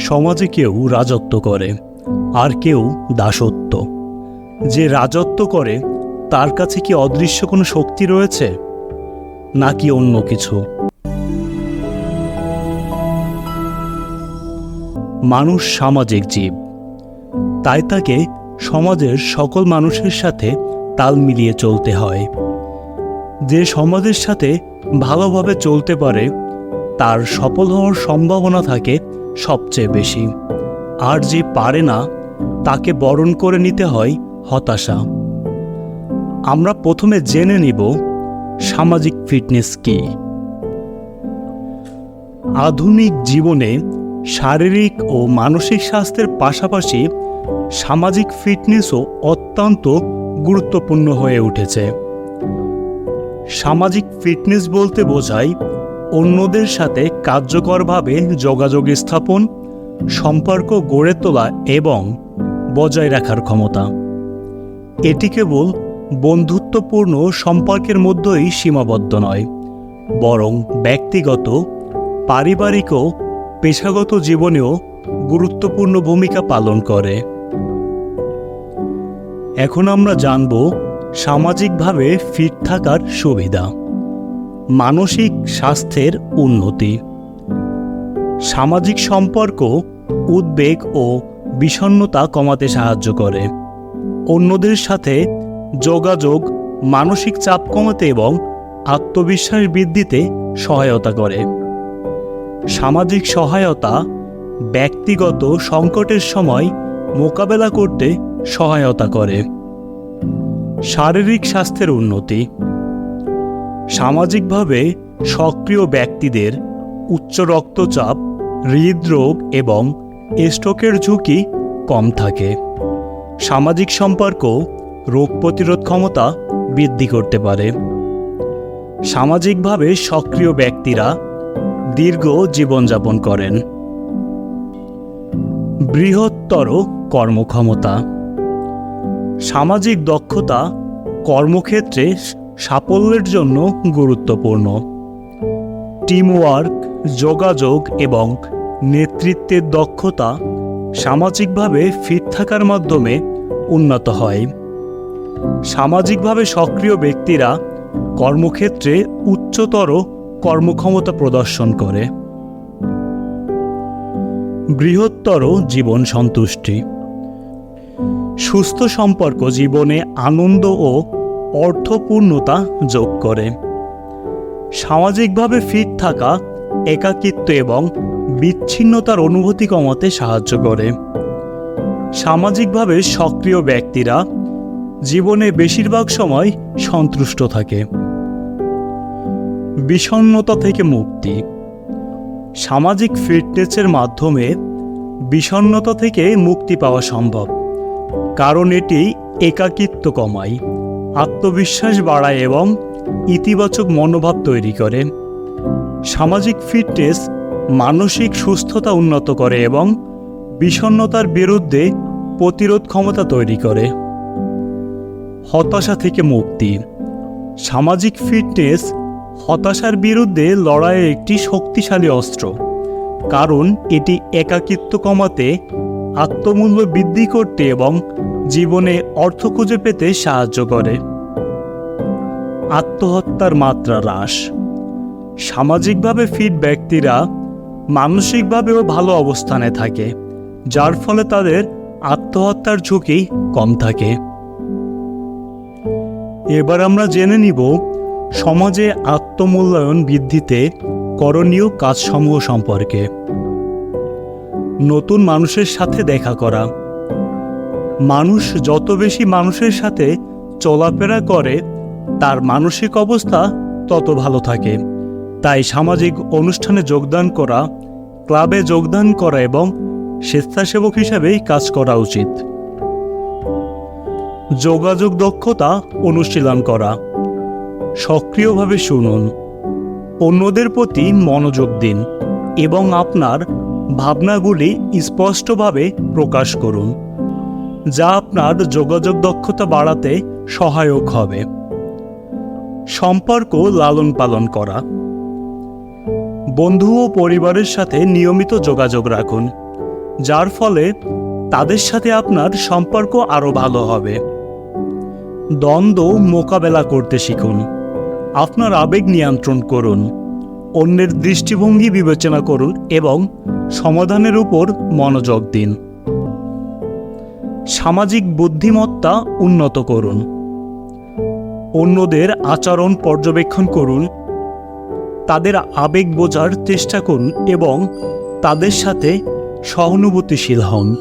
সমাজে কেউ রাজত্ব করে, আর কেউ দাসত্ব। যে রাজত্ব করে, তার কাছে কি অদৃশ্য কোনো শক্তি রয়েছে? নাকি অন্য কিছু? মানুষ সামাজিক জীব। তাই তাকে সমাজের সকল মানুষের সাথে তাল মিলিয়ে চলতে হয়। যে সমাজের সাথে ভালোভাবে চলতে পারে, তার সফল হওয়ার সম্ভাবনা থাকে সবচেয়ে বেশি। আর যে পারে না, তাকে বরণ করে নিতে হয় হতাশা। আমরা প্রথমে জেনে নিব, সামাজিক ফিটনেস কী? আধুনিক জীবনে শারীরিক ও মানসিক স্বাস্থ্যের পাশাপাশি সামাজিক ফিটনেসও অত্যন্ত গুরুত্বপূর্ণ হয়ে উঠেছে। সামাজিক ফিটনেস বলতে বোঝায় অন্যদের সাথে কার্যকরভাবে যোগাযোগ স্থাপন, সম্পর্ক গড়ে তোলা এবং বজায় রাখার ক্ষমতা। এটি কেবল বন্ধুত্বপূর্ণ সম্পর্কের মধ্যেই সীমাবদ্ধ নয়, বরং ব্যক্তিগত, পারিবারিক ও পেশাগত জীবনেও গুরুত্বপূর্ণ ভূমিকা পালন করে। এখন আমরা জানব সামাজিকভাবে ফিট থাকার সুবিধা। মানসিক স্বাস্থ্যের উন্নতি। সামাজিক সম্পর্ক, উদ্বেগ ও বিষণ্ণতা কমাতে সাহায্য করে। অন্যদের সাথে যোগাযোগ, মানসিক চাপ কমাতে এবং আত্মবিশ্বাস বৃদ্ধিতে সহায়তা করে। সামাজিক সহায়তা, ব্যক্তিগত সংকটের সময় মোকাবেলা করতে সহায়তা করে। শারীরিক স্বাস্থ্যের উন্নতি। সামাজিকভাবে সক্রিয় ব্যক্তিদের উচ্চ রক্তচাপ, হৃদরোগ এবং স্ট্রোকের ঝুঁকি কম থাকে। সামাজিক সম্পর্ক রোগ প্রতিরোধ ক্ষমতা বৃদ্ধি করতে পারে। সামাজিকভাবে সক্রিয় ব্যক্তিরা দীর্ঘ জীবনযাপন করেন। বৃহত্তর কর্মক্ষমতা। সামাজিক দক্ষতা কর্মক্ষেত্রে সাফল্যের জন্য গুরুত্বপূর্ণ। টিমওয়ার্ক যোগাযোগ এবং নেতৃত্বের দক্ষতা সামাজিকভাবে ফিট থাকার মাধ্যমে উন্নত হয়। সামাজিকভাবে সক্রিয় ব্যক্তিরা কর্মক্ষেত্রে উচ্চতর কর্মক্ষমতা প্রদর্শন করে। বৃহত্তর জীবন সন্তুষ্টি। সুস্থ সম্পর্ক, জীবনে আনন্দ ও অর্থপূর্ণতা যোগ করে। সামাজিকভাবে ফিট থাকা, একাকিত্ব এবং বিচ্ছিন্নতার অনুভূতি কমাতে সাহায্য করে। সামাজিকভাবে সক্রিয় ব্যক্তিরা জীবনে বেশিরভাগ সময় সন্তুষ্ট থাকে। বিষণ্ণতা থেকে মুক্তি। সামাজিক ফিটনেসের মাধ্যমে বিষণ্নতা থেকে মুক্তি পাওয়া সম্ভব। কারণ এটি একাকিত্ব কমায়। আত্মবিশ্বাস বাড়ায় এবং ইতিবাচক মনোভাব তৈরি করে। সামাজিক ফিটনেস মানসিক সুস্থতা উন্নত করে এবং বিষণ্ণতার বিরুদ্ধে প্রতিরোধ ক্ষমতা তৈরি করে। হতাশা থেকে মুক্তি। সামাজিক ফিটনেস হতাশার বিরুদ্ধে লড়াইয়ের একটি শক্তিশালী অস্ত্র। কারণ এটি একাকিত্ব কমাতে, আত্মমূল্য বৃদ্ধি করতে এবং জীবনে অর্থ খুঁজে পেতে সাহায্য করে। আত্মহত্যার মাত্রা হ্রাস। সামাজিকভাবে ফিট ব্যক্তিরা মানসিকভাবেও ভালো অবস্থানে থাকে, যার ফলে তাদের আত্মহত্যার ঝুঁকি কম থাকে। এবার আমরা জেনে নিব, সমাজে আত্মমূল্যায়ন বৃদ্ধিতে করণীয় কাজসমূহ সম্পর্কে। নতুন মানুষের সাথে দেখা করা। মানুষ যত বেশি মানুষের সাথে চলাফেরা করে, তার মানসিক অবস্থা তত ভালো থাকে। তাই সামাজিক অনুষ্ঠানে যোগদান করা, ক্লাবে যোগদান করা এবং স্বেচ্ছাসেবক হিসাবেই কাজ করা উচিত। যোগাযোগ দক্ষতা অনুশীলন করা। সক্রিয়ভাবে শুনুন। অন্যদের প্রতি মনোযোগ দিন এবং আপনার ভাবনাগুলি স্পষ্টভাবে প্রকাশ করুন। যা আপনার যোগাযোগ দক্ষতা বাড়াতে সহায়ক হবে। সম্পর্ক লালন পালন করা। বন্ধু ও পরিবারের সাথে নিয়মিত যোগাযোগ রাখুন, যার ফলে তাদের সাথে আপনার সম্পর্ক আরও ভালো হবে। দ্বন্দ্ব মোকাবেলা করতে শিখুন, আপনার আবেগ নিয়ন্ত্রণ করুন, অন্যের দৃষ্টিভঙ্গি বিবেচনা করুন এবং সমাধানের উপর মনোযোগ দিন। সামাজিক বুদ্ধিমত্তা উন্নত করুন। অন্যদের আচরণ পর্যবেক্ষণ করুন। তাদের আবেগ বোঝার চেষ্টা করুন এবং তাদের সাথে সহানুভূতিশীল হন।